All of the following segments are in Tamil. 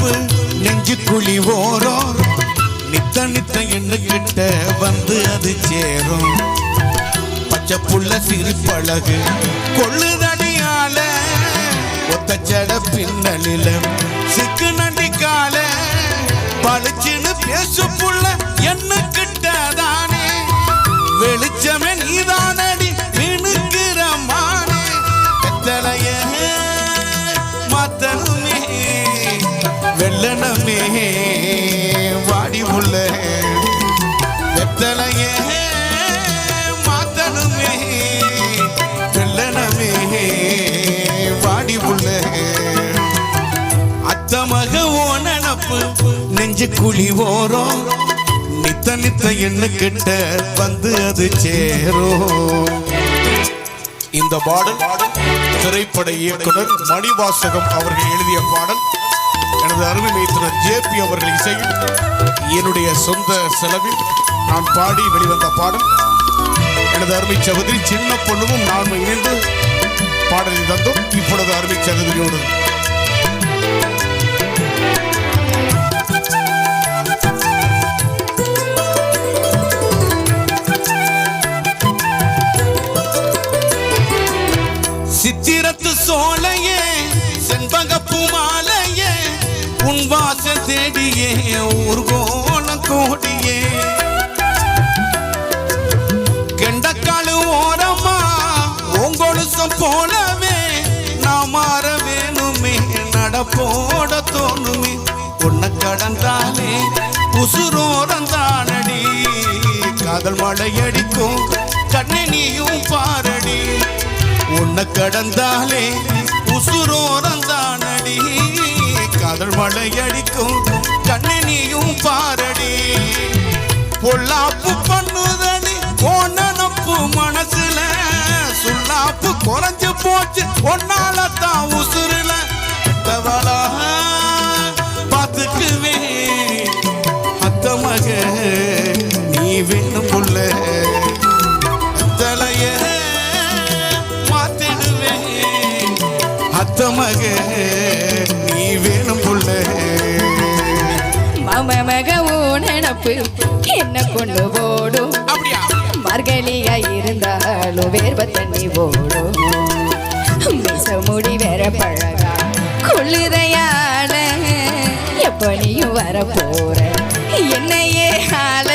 நட்பு நெஞ்சு குழி ஓரோ நித்த நித்த எண்ணுகிட்ட வந்து அது சேரும். பச்சை புள்ள சிரிப்பழகு கொள்ளுதடியால. ஒத்தச்சட பின்னலில சிக்கு நண்டி கால பளிச்சுன்னு பேசு புள்ள என்ன கிட்டதானே வெளிச்சமே நீதானே. உள்ளமே வாடி உள்ள வெத்தலைய மாத்தனுமே வெள்ளனமே வாடி உள்ள அத்தமக ஓ நினப்பு நெஞ்சு குழி ஓரம். நித்த நித்த எண்ணு கிட்ட வந்து அது சேரும். இந்த பாடல் திரைப்பட இயக்குனர் மணிவாசகம் அவர்கள் எழுதிய பாடல். எனது அருமை மைத்துனர் ஜேபி அவர்கள் இசையில் என்னுடைய சொந்த செலவில் நான் பாடி வெளிவந்த பாடல். எனது அருமை சகோதரி சின்ன பொண்ணுவும் நாம் இணைந்து பாடலை தந்தோம். இப்பொழுது அருமை சகோதரியோடு. சித்திரத்து சோலையே செண்பக பூமா தேடியே ஊர்கோண கோடியே. கெண்டக்காலு ஓரமா உங்கொழுசம் போலவே நான் மாற வேணுமே நடப்போட தோணுமே. உன்னை கடந்தாலே உசுரோரம் தானடி காதல் மழையடிக்கும் கண்ணை நீயும் பாரடி. உன்னை கடந்தாலே உசுரோரம் தானடி. காதல் மழையடிக்கும் அடிக்கும் நீயும் பாரடி. பொல்லாப்பு பண்ணுதடி போனப்பு மனசுல. சுல்லாப்பு குறைஞ்சு போச்சு ஒன்னால தான் உசுருல பார்த்துக்குவே. அத்த மக நீ வேணும் புள்ள தலைய மாத்திடுவே. அத்த மக மாம மக நினப்பு என்ன கொண்டு அப்படியா? மார்கழியா இருந்தாலும் வேர்வ தண்ணி மீச முடி வேற பழகா. கொள்ளுதையால எப்ப நீயும் வர போற. என்னையே ஆள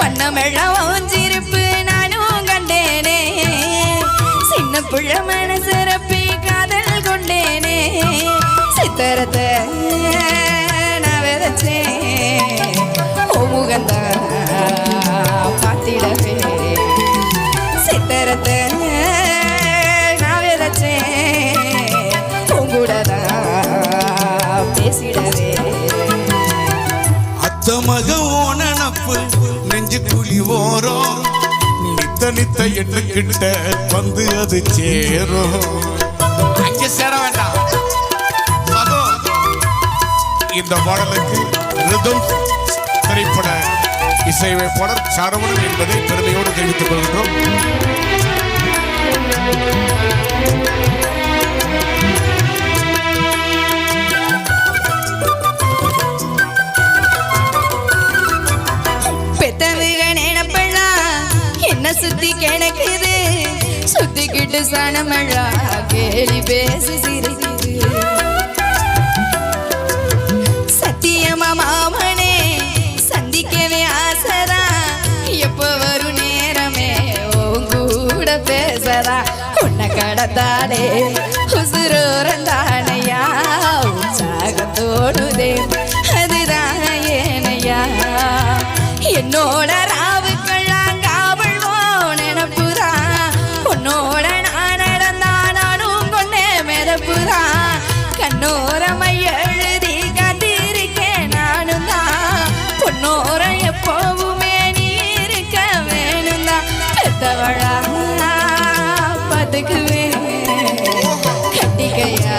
வண்ணமெல்லாம் ஓஞ்சிருப்பு நானும் கண்டேனே. சின்ன புள்ள மனசிறப்பி காதல் கொண்டேனே. சித்தரத்தை சித்தரத்தை நான் விதைச்சேன். உங்கூடதான் பேசிடவே அத்த ஓனப்பு நெஞ்சு குழி ஓரம். நித்த நித்த என்ன கிட்ட வந்து அது சேரும். அங்க சேர வேண்டாம். இந்த பாடலுக்கு ரிதம் திரைப்பட இசையமைப்பாளர் சரவணன் என்பதை பெருமையோடு தெரிவித்துக் கொள்கிறோம் சுத்தி கிடக்குது? சுத்திக்கிட்டு சனமழா கேலி பேசி சிரிக்குது. சத்தியமா பேசதா உன்னை கடத்தானே உசுரோரந்தானையா உற்சாக தோணுதே அதுதான் ஏனையா. என்னோட பதுக்குவேன் கட்டிக்கையா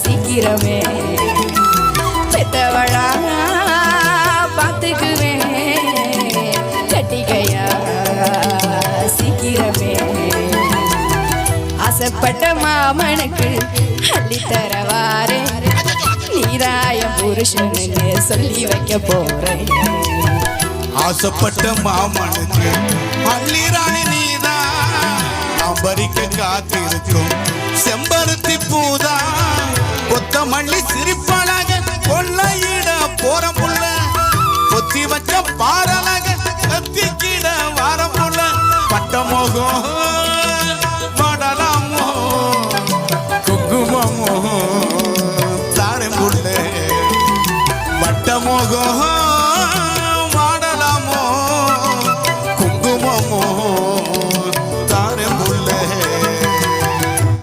சீக்கிரமே. பெத்தவளா பார்த்துக்குவேன் கட்டிக்கையா சீக்கிரமே. ஆசைப்பட்ட மாமனுக்கு அள்ளி தரவாரே நீராய நீதாய புருஷன்னு சொல்லி வைக்க போறேன். ஆசைப்பட்ட மாமனுக்கு அள்ளிராணி நீதான் பறிக்க காத்திருக்கும். செம்பருத்தி பூதா கொத்தமல்லி சிரிப்பழக கொள்ளையிட போற புள்ள கொத்தி வச்ச பாரலக கத்திக்கிட வார புள்ள பட்ட மோகம் படலாமோ குங்குமமோ தாழை புள்ள வட்ட மோகம்